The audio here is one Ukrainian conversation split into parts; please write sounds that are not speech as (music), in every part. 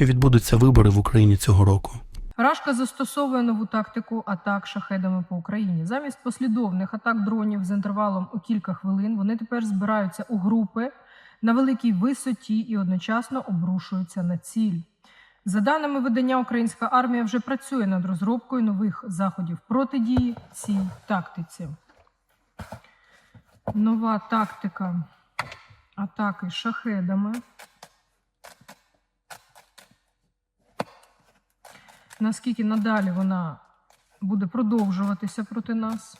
чи відбудуться вибори в Україні цього року? Рашка застосовує нову тактику атак шахедами по Україні. Замість послідовних атак дронів з інтервалом у кілька хвилин вони тепер збираються у групи на великій висоті і одночасно обрушуються на ціль. За даними видання, українська армія вже працює над розробкою нових заходів протидії цій тактиці. Нова тактика атаки шахедами. Наскільки надалі вона буде продовжуватися проти нас.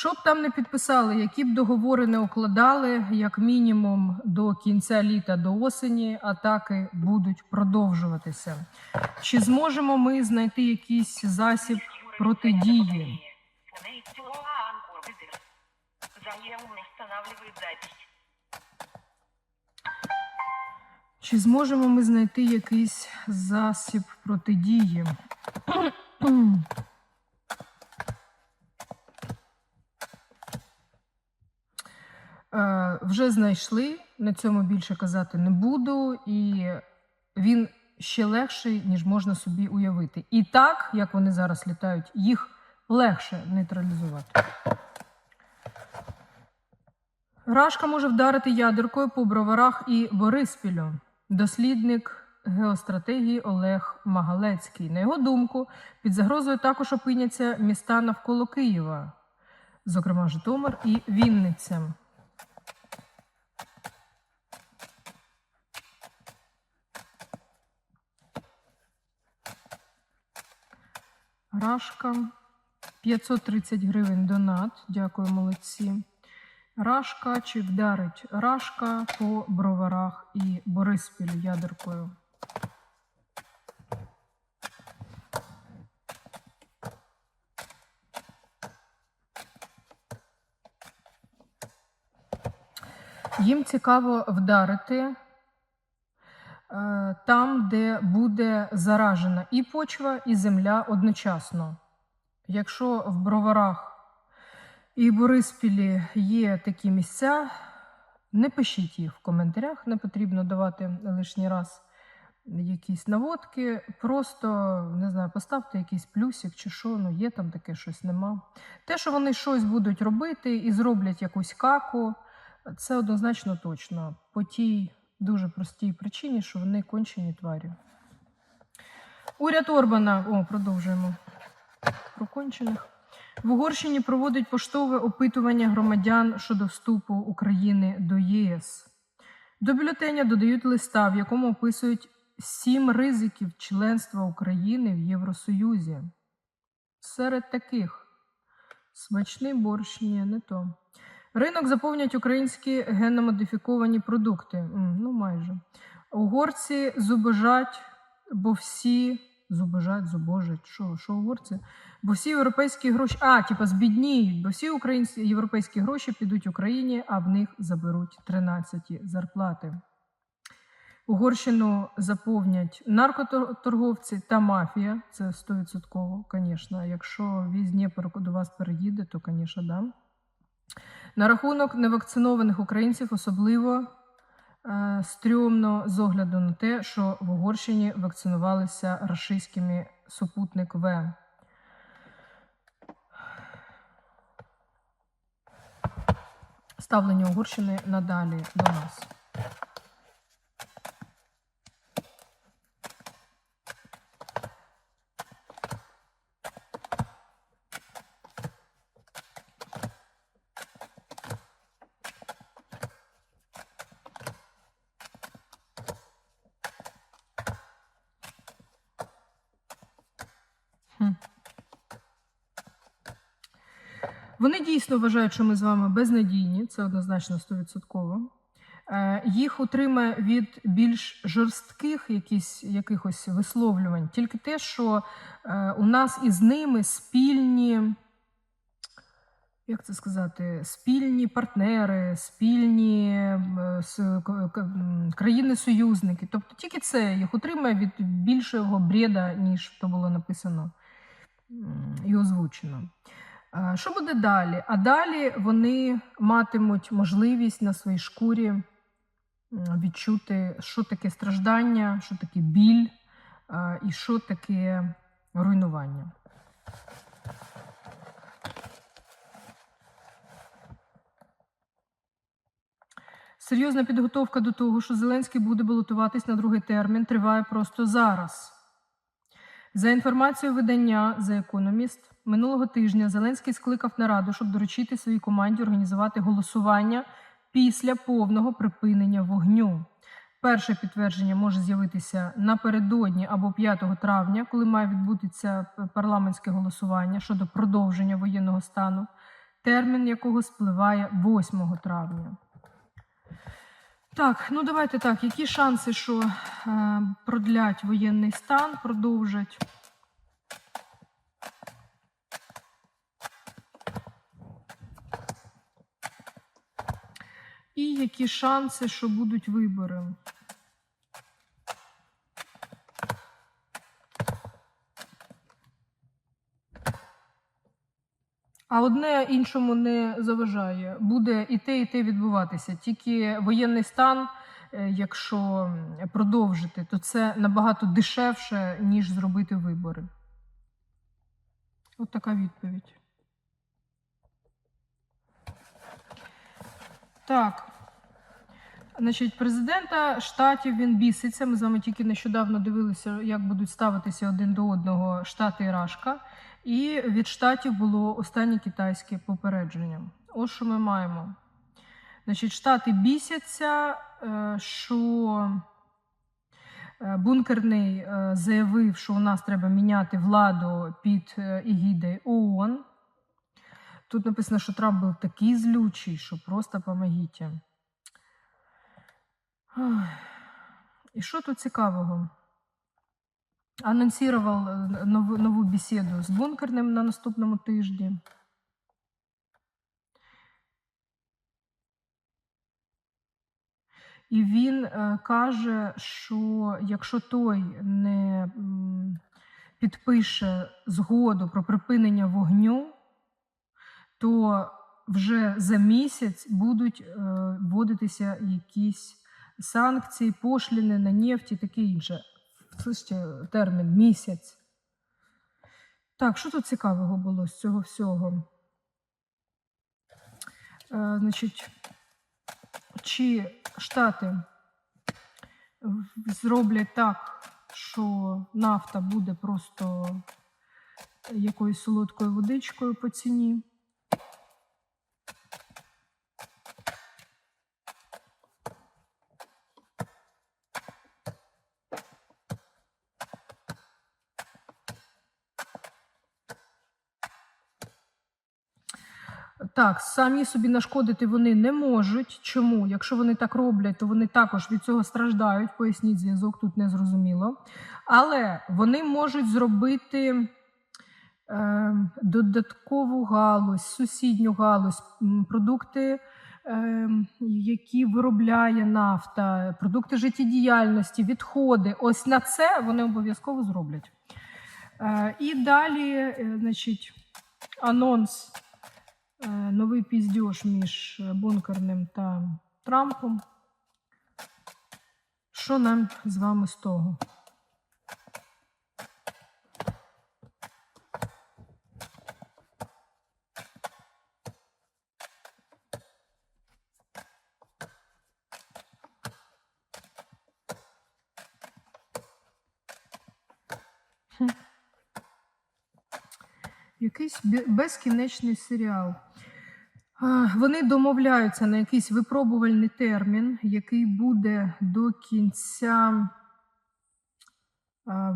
Що б там не підписали, які б договори не укладали, як мінімум до кінця літа, до осені, атаки будуть продовжуватися. Чи зможемо ми знайти якийсь засіб протидії? Заемный останавливает запись. Чи зможемо ми знайти якийсь засіб протидії? Е, Вже знайшли, на цьому більше казати не буду, і він ще легший, ніж можна собі уявити. І так, як вони зараз літають, їх легше нейтралізувати. Рашка може вдарити ядеркою по броварах і Бориспілю. Дослідник геостратегії Олег Магалецький. На його думку, під загрозою також опиняться міста навколо Києва, зокрема Житомир і Вінниця. Рашка 530 гривень донат. Дякую, молодці. Рашка чи вдарить Рашка по броварах і Бориспілю ядеркою. Їм цікаво вдарити е, там, де буде заражена і почва, і земля одночасно. Якщо в броварах і Бориспілі є такі місця. Не пишіть їх в коментарях, не потрібно давати лишній раз якісь наводки. Просто не знаю, поставте якийсь плюсик чи що, ну є там таке щось нема. Те, що вони щось будуть робити і зроблять якусь каку, це однозначно точно. По тій дуже простій причині, що вони кончені тварі. Уряд Орбана, о, продовжуємо про кончених. В Угорщині проводить поштове опитування громадян щодо вступу України до ЄС. До бюлетеня додають листа, в якому описують сім ризиків членства України в Євросоюзі. Серед таких смачний борщ, ні, не то. Ринок заповнять українські генномодифіковані продукти. Ну, майже. Угорці зубожать, бо всі зубожать, зубожать. Що, що угорці? Бо всі європейські гроші, а, типа збідніють, бо всі українські європейські гроші підуть Україні, а в них заберуть 13 зарплати. Угорщину заповнять наркоторговці та мафія. Це 100%, звісно. Якщо віз Дніпр до вас переїде, то, звісно, да. На рахунок невакцинованих українців особливо стрьомно з огляду на те, що в Угорщині вакцинувалися рашистськими супутник В. Ставлення Угорщини надалі до нас. Вони дійсно вважають, що ми з вами безнадійні, це однозначно 100%. Е, Їх утримає від більш жорстких якісь, якихось висловлювань. Тільки те, що е, у нас із ними спільні, як це сказати, спільні партнери, спільні е, країни-союзники. Тобто тільки це їх утримує від більшого бреда, ніж то було написано і озвучено. Е, Що буде далі? А далі вони матимуть можливість на своїй шкурі відчути, що таке страждання, що таке біль е, і що таке руйнування. Серйозна підготовка до того, що Зеленський буде балотуватись на другий термін, триває просто зараз. За інформацією видання The Economist, минулого тижня Зеленський скликав нараду, щоб доручити своїй команді організувати голосування після повного припинення вогню. Перше підтвердження може з'явитися напередодні або 5 травня, коли має відбутися парламентське голосування щодо продовження воєнного стану, термін якого спливає 8 травня. Так, ну давайте так. Які шанси, що е, продлять воєнний стан, продовжать? І які шанси, що будуть вибори? А одне іншому не заважає. Буде і те, і те відбуватися. Тільки воєнний стан, е, якщо продовжити, то це набагато дешевше, ніж зробити вибори. От така відповідь. Так. Значить, президента штатів він біситься. Ми з вами тільки нещодавно дивилися, як будуть ставитися один до одного штати і Рашка. І від штатів було останнє китайське попередження. Ось що ми маємо. Значить, штати бісяться, е, що е, бункерний е, заявив, що у нас треба міняти владу під егідою ООН. Тут написано, що Трамп був такий злючий, що просто помогіть. І що тут цікавого? Анонсував е, нову, нову бесіду з бункерним на наступному тижні. І він е, каже, що якщо той не підпише згоду про припинення вогню, то вже за місяць будуть е, вводитися якісь санкції, пошліни на нефть і таке інше. Слушайте, термін місяць. Так, що тут цікавого було з цього всього? Е, значить, чи Штати зроблять так, що нафта буде просто якоюсь солодкою водичкою по ціні? Так, самі собі нашкодити вони не можуть. Чому? Якщо вони так роблять, то вони також від цього страждають. Поясніть зв'язок, тут не зрозуміло. Але вони можуть зробити е, додаткову галузь, сусідню галузь, продукти, е, які виробляє нафта, продукти життєдіяльності, відходи. Ось на це вони обов'язково зроблять. Е, і далі, е, значить, анонс. Е, новий піздьош між е, бункерним та Трампом. Що нам з вами з того? Якийсь безкінечний серіал. Вони домовляються на якийсь випробувальний термін, який буде до кінця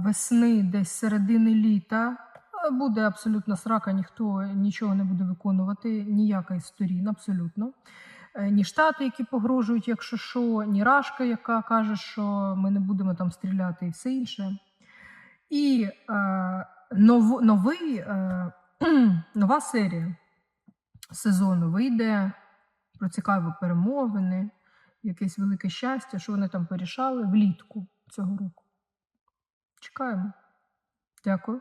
весни, десь середини літа. Буде абсолютно срака, ніхто нічого не буде виконувати, ніяка із сторін, абсолютно. Е, Ні штати, які погрожують, якщо що, ні Рашка, яка каже, що ми не будемо там стріляти і все інше. І е, нов, новий, е, (clears throat) нова серія сезону вийде про цікаві перемовини, якесь велике щастя, що вони там порішали влітку цього року. Чекаємо. Дякую.